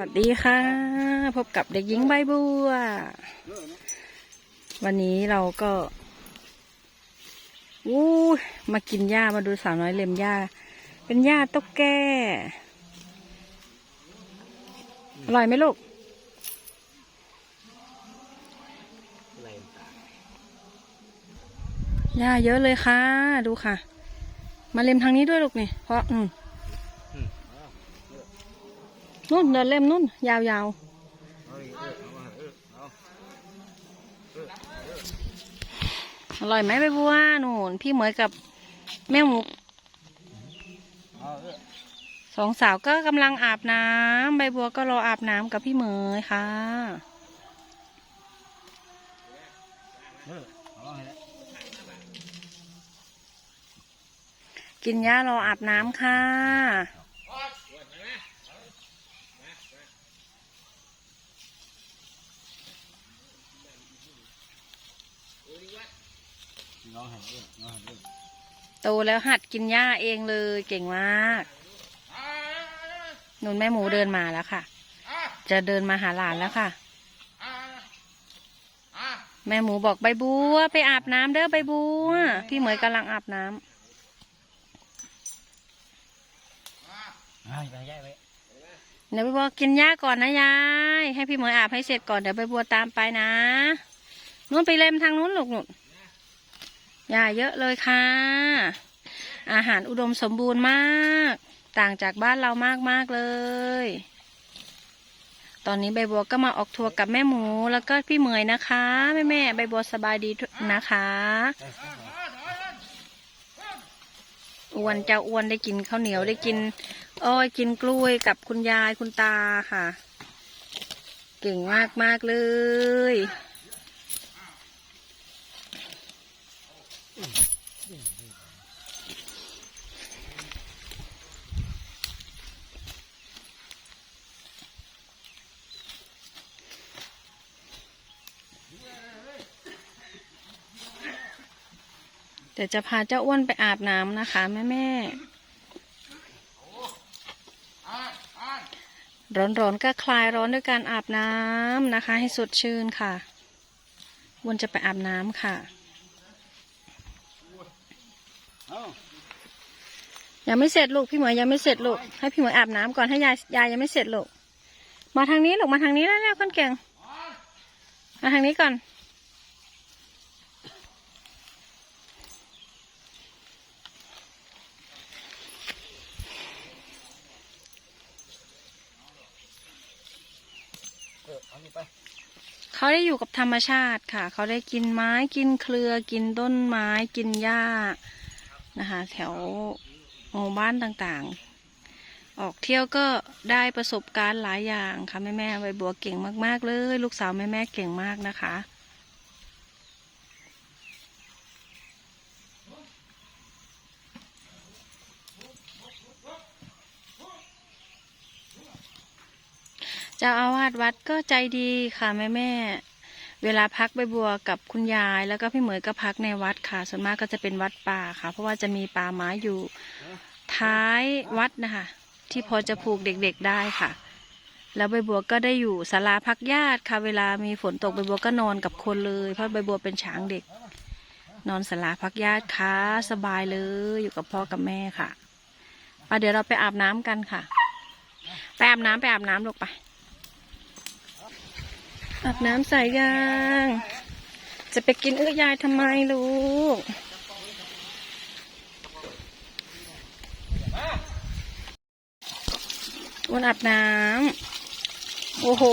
สวัสดีค่ะ พบกับเด็กหญิงใบบัว วันนี้เราก็วู้มากินหญ้ามาดูสาวน้อยเล็มหญ้า เป็นหญ้าต๊กแกอร่อยไหมลูกหญ้าเยอะเลยค่ะ ดูค่ะ มาเล็มทางนี้ด้วยลูกนี่เพราะอืม นู่นเดินเล่มนู่นยาวๆอร่อยไหมใบบัวนูนพี่เหมยกับแม่หมูสองสาวก็กำลังอาบน้ำใบบัวก็รออาบน้ำกับพี่เหมยค่ะกินหญ้ารออาบน้ำค่ะ โตแล้วหัดกินหญ้าเองเลยเก่งมากนุ่นแม่หมูเดินมาแล้วค่ะ จะเดินมาหาหลานแล้วค่ะ แม่หมูบอกใบบัว ไปอาบน้ำเด้อใบบัว พี่เหมยกำลังอาบน้ำเดี๋ยวใบบัวกินหญ้าก่อนนะยาย ให้พี่เหมยอาบให้เสร็จก่อนเดี๋ยวใบบัวตามไปนะนู้นไปเล็มทางนู้นลูกหนุน หญ้าเยอะเลยค่ะ อาหารอุดมสมบูรณ์มาก ต่างจากบ้านเรามากมากเลย ตอนนี้ใบบัวก็มาออกทัวร์กับแม่หมูแล้วก็พี่เหมยนะคะ แม่แม่ใบบัวสบายดีนะคะอ้วนเจ้าอ้วนได้กินข้าวเหนียวได้กินอ้อยกินกล้วยกับคุณยายคุณตาค่ะ เก่งมากมากเลย เดี๋ยวจะพาเจ้าอ้วนไปอาบน้ำนะคะแม่แม่ร้อนๆก็คลายร้อนด้วยการอาบน้ำนะคะ ให้สดชื่นค่ะอ้วนจะไปอาบน้ำค่ะ ยังไม่เสร็จลูกพี่เหมยยังไม่เสร็จลูกให้พี่เหมยอาบน้ำก่อนให้ยายยายยังไม่เสร็จลูกมาทางนี้ลูกมาทางนี้แล้วแล้วคนเก่งมาทางนี้ก่อนเขาได้อยู่กับธรรมชาติค่ะ เขาได้กินไม้กินเครือกินต้นไม้กินหญ้า นะคะ แถวหมู่บ้านต่างๆ ออกเที่ยวก็ได้ประสบการณ์หลายอย่างค่ะแม่แม่ใบบัวเก่งมาก ๆ เลย ลูกสาวแม่แม่เก่งมากนะคะเจ้าอาวาสวัดก็ใจดีค่ะแม่แม่ เวลาพักใบบัวกับคุณยาย แล้วก็พี่เหมยก็พักในวัดค่ะ ส่วนมากก็จะเป็นวัดป่าค่ะ เพราะว่าจะมีป่าไม้อยู่ท้ายวัดนะคะ ที่พอจะผูกเด็กๆได้ค่ะ แล้วใบบัวก็ได้อยู่ศาลาพักญาติค่ะ เวลามีฝนตกใบบัวก็นอนกับคนเลย เพราะใบบัวเป็นช้างเด็ก นอนศาลาพักญาติค่ะสบายเลยอยู่กับพ่อกับแม่ค่ะปเดี๋ยวเราไปอาบน้ำกันค่ะ ไปอาบน้ำไปอาบน้ำลูกไป อาบน้ำใส่ยาง จะไปกินเอื้อยายทำไมลูกวันอาบน้ำ โอ้โห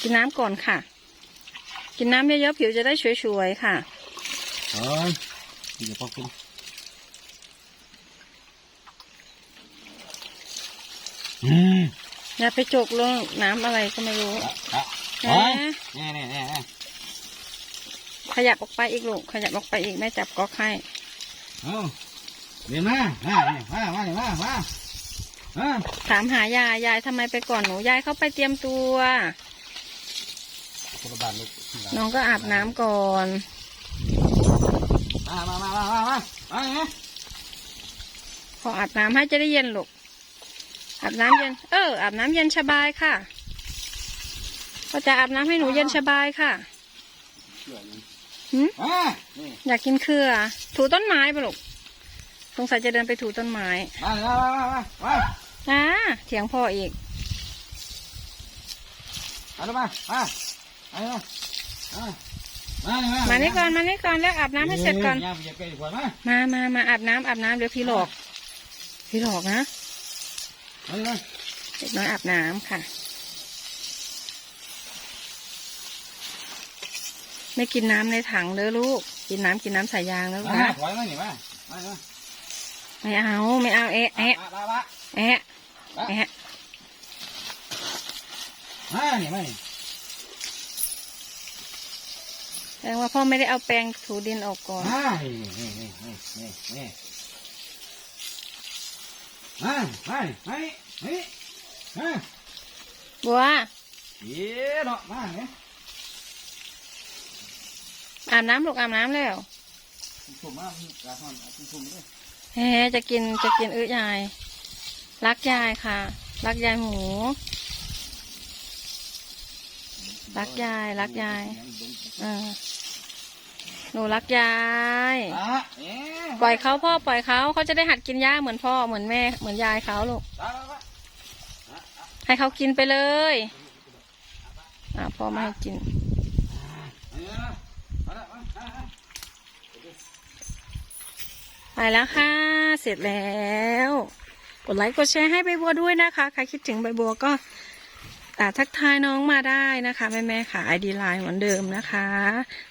กินน้ำก่อนค่ะ กินน้ำเยอะๆผิวจะได้สวยๆค่ะเอ้ยเดี๋ยวพอกินอืม อย่าไปจกลงน้ำอะไรก็ไม่รู้อะแหเฮ้ยมนี่นี่นี่นี่ขยับออกไปอีกลูกขยับออกไปอีกแม่จับก๊อกให้เอาเดี๋ยวมามาเนี่ยมามาเนี่ยมามามาถามหายายยายทำไมไปก่อนหนูยายเข้าไปเตรียมตัวคนละบาทลูกน้องก็อาบน้ำก่อนมามามามามามามาเนี่ยพออาบน้ำให้จะได้เย็นลูก อาบน้ำเย็น เออ อาบน้ำเย็นสบายค่ะก็จะอาบน้ำให้หนูเย็นสบายค่ะหืมอยากกินเครือ ถูต้นไม้ปะลูกสงสัยจะเดินไปถูต้นไม้ มามามามาอ่าเถียงพ่ออีกมามา มา มา มานี่ก่อน มานี่ก่อน แล้วอาบน้ำให้เสร็จก่อน มา มา มาอาบน้ำอาบน้ำเดี๋ยวพี่หลอก พี่หลอกนะ เลยมาเด็กน้อยอาบน้ำค่ะ ไม่กินน้ำในถังเด้อลูก กินน้ำกินน้ำใส่ยางแล้วมานะถอยมาหนิมามามาไม่เอา ไม่เอา เอะแอะมามาแอะแอะมาหนิมาหนิแสดงว่าพ่อไม่ได้เอาแปรงถูดินออกก่อนมานี่นี่นี่นี่นี่นี่ มามามานี่นี่มาบัวเย้เนาะมาเนี่ยอาบน้ำลูกอาบน้ำแล้วชุ่มมากกาหอนชุ่มเลยเฮ้จะกินจะกินอื้อยาย รักยายค่ะ รักยายหมู รักยาย รักยาย เออ หนูรักยาย อะเอ๊ะปล่อยเขาพ่อปล่อยเขาเขาจะได้หัดกินหญ้าเหมือนพ่อเหมือนแม่เหมือนยายเขาลูกมามามาให้เขากินไปเลยอ่าพ่อไม่ให้กินมามามามาไปแล้วค่ะ เสร็จแล้ว กดไลค์กดแชร์ให้ใบบัวด้วยนะคะ ใครคิดถึงใบบัวก็อ่า ทักทายน้องมาได้นะคะ แม่แม่ค่ะไอดีไลน์เหมือนเดิมนะคะ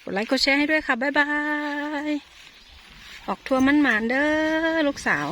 กดไลค์กดแชร์ให้ด้วยค่ะ บ๊ายบาย ออกทัวร์มันหมานเด้อลูกสาว